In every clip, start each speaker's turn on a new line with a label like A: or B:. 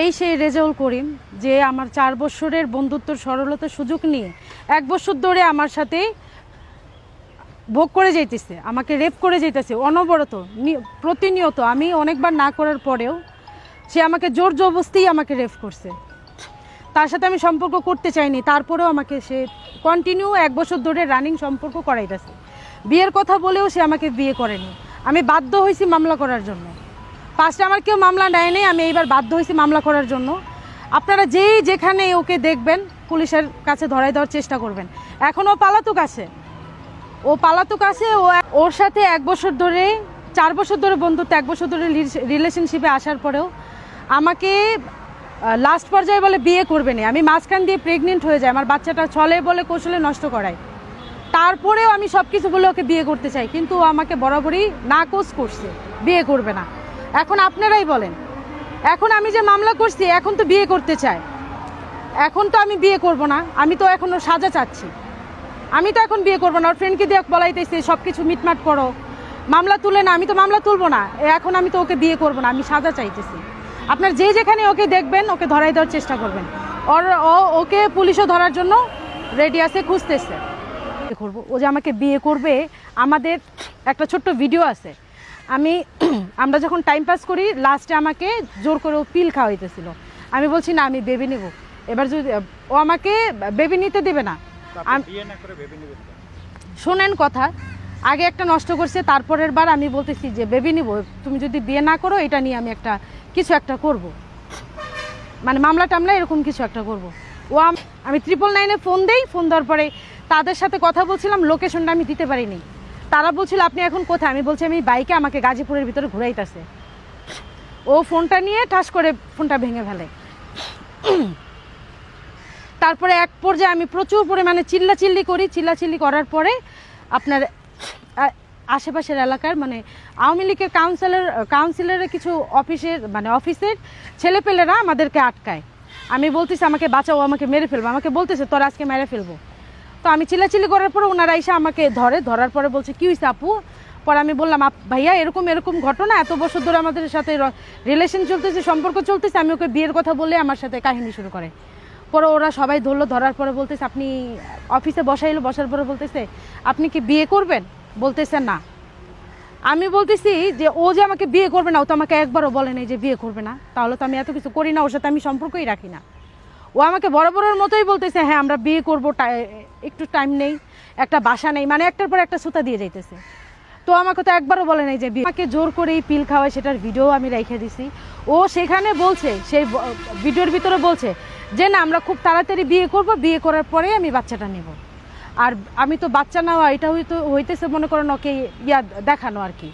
A: এই সেই রেজাউল করিম, যে আমার চার বছরের বন্ধুত্বর সরলতার সুযোগ নিয়ে এক বছর ধরে আমার সাথে ভোগ করে যাইতেছে, আমাকে রেপ করে যাইতেছে, অনবরত প্রতিনিয়ত, আমি অনেকবার না করার পরেও সে আমাকে জোর জবস্তিই আমাকে রেপ করছে। তার সাথে আমি সম্পর্ক করতে চাইনি, তারপরেও আমাকে সে কন্টিনিউ এক বছর ধরে রানিং সম্পর্ক করাইতেছে। বিয়ের কথা বলেও সে আমাকে বিয়ে করেনি। আমি বাধ্য হয়েছি মামলা করার জন্য। ফার্স্টে আমার কেউ মামলা নেয়নি আমি এইবার বাধ্য হয়েছি মামলা করার জন্য। আপনারা যেই যেখানে ওকে দেখবেন, পুলিশের কাছে ধরাই দেওয়ার চেষ্টা করবেন। এখনও পালাতুক আছে। ও পালাতুক আছে, ও ওর সাথে এক বছর ধরে, চার বছর ধরে বন্ধুত্ব, এক বছর ধরে রিলেশনশিপে আসার পরেও আমাকে লাস্ট পর্যায়ে বলে বিয়ে করবে না। আমি মাঝখান দিয়ে প্রেগনেন্ট হয়ে যাই, আমার বাচ্চাটা ছলে বলে কৌশলে নষ্ট করায়। তারপরেও আমি সব কিছু বলে ওকে বিয়ে করতে চাই, কিন্তু ও আমাকে বরাবরই নাকচ করছে, বিয়ে করবে না। এখন আপনারাই বলেন। এখন আমি যে মামলা করছি, এখন তো বিয়ে করতে চায়। এখন তো আমি বিয়ে করব না, আমি তো এখনও সাজা চাচ্ছি। আমি তো এখন বিয়ে করব না, ওর ফ্রেন্ডকে দিয়ে বলাইতেছি সব কিছু মিটমাট করো। মামলা তুলে না, আমি তো মামলা তুলবো না। এখন আমি তো ওকে বিয়ে করব না, আমি সাজা চাইতেছি। আপনার যে যেখানে ওকে দেখবেন, ওকে ধরাই দেওয়ার চেষ্টা করবেন। ওর ওকে পুলিশও ধরার জন্য রেডি আছে, খুঁজতেছে। করব, ও যে আমাকে বিয়ে করবে, আমাদের একটা ছোট্ট ভিডিও আছে। আমি আমরা যখন টাইম পাস করি লাস্টে আমাকে জোর করে ও পিল খাওয়া খাওয়াইতেছিল। আমি বলছি না আমি বেবি নেব। এবার যদি ও আমাকে বেবি নিতে দেবে না। শোনেন কথা আগে একটা নষ্ট করছে তারপরের বার আমি বলতেছি যে বেবি নিব তুমি যদি বিয়ে না করো এটা নিয়ে আমি একটা কিছু একটা করব। মানে মামলা টামলা এরকম কিছু একটা করব। ও আমি ট্রিপল নাইনে ফোন দেই ফোন দেওয়ার পরে তাদের সাথে কথা বলছিলাম লোকেশনটা আমি দিতে পারিনি। তারা বলছিল, আপনি এখন কোথায়? আমি বলছি, আমি বাইকে আমাকে গাজীপুরের ভিতরে ঘুরাইতেছে। ও ফোনটা নিয়ে ঠাস করে ফোনটা ভেঙে ফেলে। তারপরে এক পর্যায়ে আমি প্রচুর পরিমাণে চিল্লাচিল্লি করি। চিল্লাচিল্লি করার পরে আপনার আশেপাশের এলাকার মানে আওয়ামী লীগের কাউন্সিলর কাউন্সিলরের কিছু অফিসের মানে অফিসের ছেলেপেলেরা আমাদেরকে আটকায়। আমি বলতেছি, আমাকে বাঁচাও, আমাকে মেরে ফেলব। আমাকে বলতেছে, তোর আজকে মেরে ফেলব। তো আমি চিল্লাচিল্লি করার পরে ওনারা এসে আমাকে ধরে, ধরার পরে বলছে, কি হয়েছে আপু? পরে আমি বললাম, "আপ- ভাইয়া, এরকম এরকম ঘটনা, এত বছর ধরে আমাদের সাথে রিলেশন চলতেছে, সম্পর্ক চলতেছে, আমি ওকে বিয়ের কথা বলে আমার সাথে কাহিনী শুরু করে। পরে ওরা সবাই ধরলো, ধরার পরে বলতেছে, আপনি অফিসে বসাইলো, বসার পরে বলতেছে, আপনি কি বিয়ে করবেন? বলতেছে, না। আমি বলতেছি যে, ও যে আমাকে বিয়ে করবে না, ও তো আমাকে একবারও বলে নাই যে বিয়ে করবে না। তাহলে তো আমি এত কিছু করি না, ওর সাথে আমি সম্পর্কই রাখি না। ও আমাকে বড় মতোই বলতেছে হ্যাঁ আমরা বিয়ে করব একটু টাইম নেই, একটা বাসা নেই। মানে একটার পর একটা সুতা দিয়ে যাইতেছে। তো আমাকে তো একবারও বলে নাই যে আমাকে জোর করেই পিল খাওয়ায়, সেটার ভিডিও আমি রেখে দিছি। ও সেখানে বলছে, সেই ভিডিওর ভিতরে বলছে যে, না, আমরা খুব তাড়াতাড়ি বিয়ে করব, বিয়ে করার পরে আমি বাচ্চাটা নেব। আর আমি তো বাচ্চা নেওয়া এটা হয়তো হইতেছে মনে করেন ওকে ইয়া দেখানো আর কি।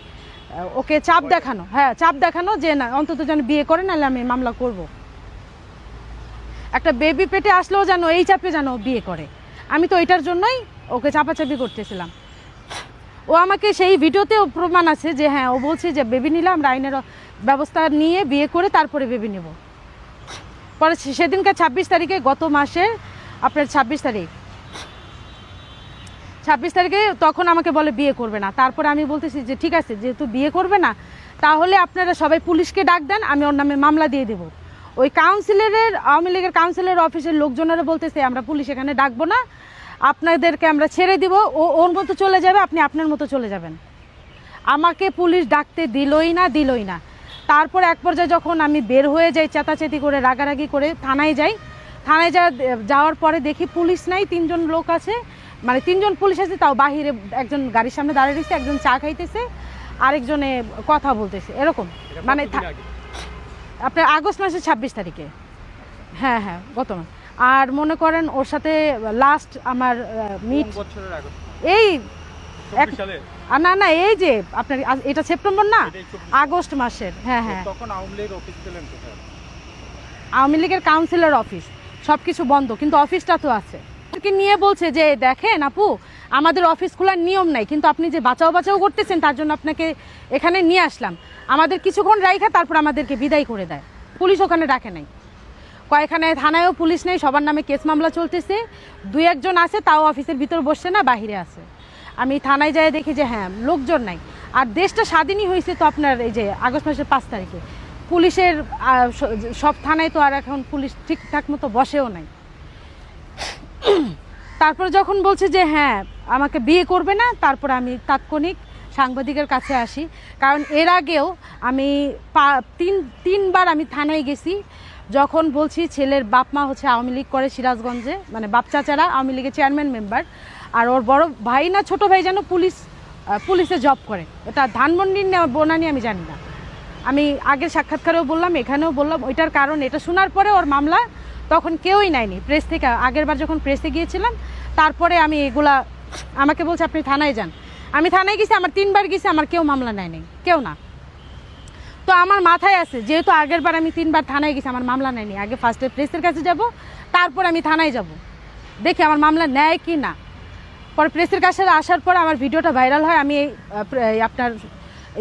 A: ওকে চাপ দেখানো হ্যাঁ চাপ দেখানো যে, না, অন্তত যেন বিয়ে করে, নাহলে আমি মামলা করব। একটা বেবি পেটে আসলেও যেন এই চাপে যেন বিয়ে করে। আমি তো এটার জন্যই ওকে চাপাচাপি করতেছিলাম। ও আমাকে সেই ভিডিওতেও প্রমাণ আছে যে হ্যাঁ ও বলছে যে বেবি নিলাম আমরা আইনের ব্যবস্থা নিয়ে বিয়ে করে তারপরে বেবি নেব। পরে সেদিনকার ছাব্বিশ তারিখে গত মাসে, আপনার ছাব্বিশ তারিখ। ছাব্বিশ তারিখে তখন আমাকে বলে বিয়ে করবে না। তারপরে আমি বলতেছি যে, ঠিক আছে, যেহেতু বিয়ে করবে না, তাহলে আপনারা সবাই পুলিশকে ডাক দেন, আমি ওর নামে মামলা দিয়ে দেবো। ওই কাউন্সিলরের আওয়ামী লীগের কাউন্সিলর অফিসের লোকজনেরা বলতেছে আমরা পুলিশ এখানে ডাকবো না। আপনাদেরকে আমরা ছেড়ে দিব। ও ওর মতো চলে যাবে আপনি আপনার মতো চলে যাবেন। আমাকে পুলিশ ডাকতে দিলই না দিলই না। তারপর এক পর্যায়ে যখন আমি বের হয়ে যাই চেতাচেতি করে রাগারাগি করে থানায় যাই থানায় যা যাওয়ার পরে দেখি পুলিশ নাই তিনজন লোক আছে। মানে তিনজন পুলিশ আছে তাও বাহিরে একজন গাড়ির সামনে দাঁড়িয়ে রয়েছে একজন চা খাইতেছে আরেকজনে কথা বলতেছে এরকম। মানে? আপনার আগস্ট মাসের ছাব্বিশ তারিখে। হ্যাঁ হ্যাঁ গত মাস আর মনে করেন ওর সাথে লাস্ট আমার মিট এই এক-
B: 24 সালে।
A: আর না না এই যে আপনার এটা সেপ্টেম্বর না? আগস্ট মাসের হ্যাঁ হ্যাঁ।
B: তখন আওয়ামী
A: লীগের কাউন্সিলর অফিস সব কিছু বন্ধ কিন্তু অফিসটা তো আছে। নিয়ে বলছে যে দেখেন আপু আমাদের অফিস খোলার নিয়ম নাই, কিন্তু আপনি যে বাঁচাও বাঁচাও করতেছেন তার জন্য আপনাকে এখানে নিয়ে আসলাম। আমাদের কিছুক্ষণ রাইখা, তারপর আমাদেরকে বিদায় করে দেয়। পুলিশ ওখানে ডাকে নাই। কয়েকখানে থানায়ও পুলিশ নেই, সবার নামে কেস মামলা চলতেছে। দুই একজন আছে, তাও অফিসের ভিতর বসছে না, বাহিরে আছে। আমি থানায় যাই দেখি যে হ্যাঁ লোকজন নাই। আর দেশটা স্বাধীনই হয়েছে তো আপনার এই যে আগস্ট মাসের পাঁচ তারিখে। পুলিশের সব থানায় তো আর এখন পুলিশ ঠিকঠাক মতো বসেও নাই। তারপর যখন বলছে যে হ্যাঁ আমাকে বিয়ে করবে না, তারপর আমি তাৎক্ষণিক সাংবাদিকের কাছে আসি। কারণ এর আগেও আমি তিন, তিনবার আমি থানায় গেছি। যখন বলছি ছেলের বাপ মা হচ্ছে আওয়ামী লীগ করে সিরাজগঞ্জে মানে বাপ চাচারা আওয়ামী লীগের চেয়ারম্যান মেম্বার, আর ওর বড় ভাই না, ছোট ভাই যেন পুলিশ পুলিশে জব করে। এটা ধানমন্ডির বনানি আমি জানি না। আমি আগের সাক্ষাৎকারেও বললাম, এখানেও বললাম, ওইটার কারণ, এটা শোনার পরে ওর মামলা তখন কেউই নেয়নি। প্রেস থেকে, আগের বার যখন প্রেসে গিয়েছিলাম, তারপরে আমি এগুলা, আমাকে বলছে, আপনি থানায় যান। আমি থানায় গেছি, আমার তিনবার গেছি, আমার কেউ মামলা নেয়নি, কেউ না। তো আমার মাথায় আছে, যেহেতু আগের বার আমি তিনবার থানায় গেছি, আমার মামলা নেয়নি। আগে ফার্স্টে প্রেসের কাছে যাব, তারপর আমি থানায় যাব। দেখি আমার মামলা নেয় কি না। পরে প্রেসের কাছে আসার পর আমার ভিডিওটা ভাইরাল হয়, আমি আপনার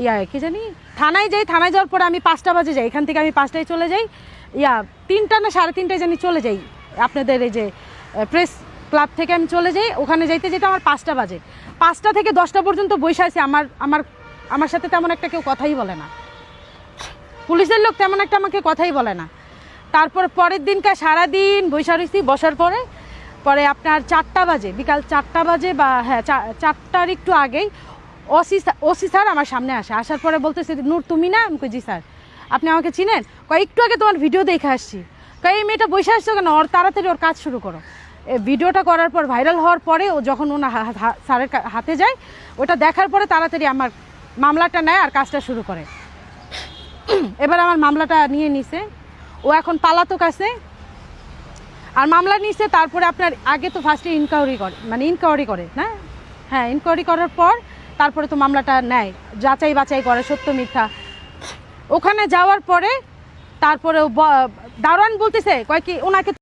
A: ইয়া, কি জানি? থানায় যাই, থানায় যাওয়ার পরে আমি পাঁচটা বাজে যাই। এখান থেকে আমি পাঁচটায় চলে যাই। ইয়া, তিনটা না সাড়ে তিনটায় জানি চলে যাই। আপনাদের এই যে প্রেস ক্লাব থেকে আমি চলে যাই। ওখানে যাইতে যেতে আমার পাঁচটা বাজে। পাঁচটা থেকে দশটা পর্যন্ত বসে আছে। আমার আমার আমার সাথে তেমন একটা কেউ কথাই বলে না। পুলিশের লোক তেমন একটা আমাকে কথাই বলে না। তারপর পরের দিনকার সারাদিন বৈশা রয়েছি বসার পরে পরে আপনার চারটা বাজে। বিকাল চারটা বাজে বা হ্যাঁ চারটার একটু আগেই ওসি ওসি স্যার আমার সামনে আসে। আসার পরে বলতেছে নূর তুমি না? আমি কই, জি স্যার। আপনি আমাকে চিনেন? কয় একটু আগে তোমার ভিডিও দেখে আসছি। কয় এই মেয়েটা বসে আসছো কেন? ওর তাড়াতাড়ি ওর কাজ শুরু করো। ভিডিওটা করার পর ভাইরাল হওয়ার পরে ও যখন ওনার স্যারের হাতে যায় ওটা দেখার পরে তাড়াতাড়ি আমার মামলাটা নেয় আর কাজটা শুরু করে। এবার আমার মামলাটা নিয়ে নিছে। ও এখন পালাতক আছে। আর মামলা নিছে তারপরে আপনার আগে তো ফার্স্টে ইনকোয়ারি করে মানে ইনকোয়ারি করে না? হ্যাঁ ইনকোয়ারি করার পর তারপরে তো মামলাটা নেয়। যাচাই বাছাই করে, সত্য মিথ্যা। ওখানে যাওয়ার পরে তারপরে দারোয়ান বলতেছে, কয় ওনাকে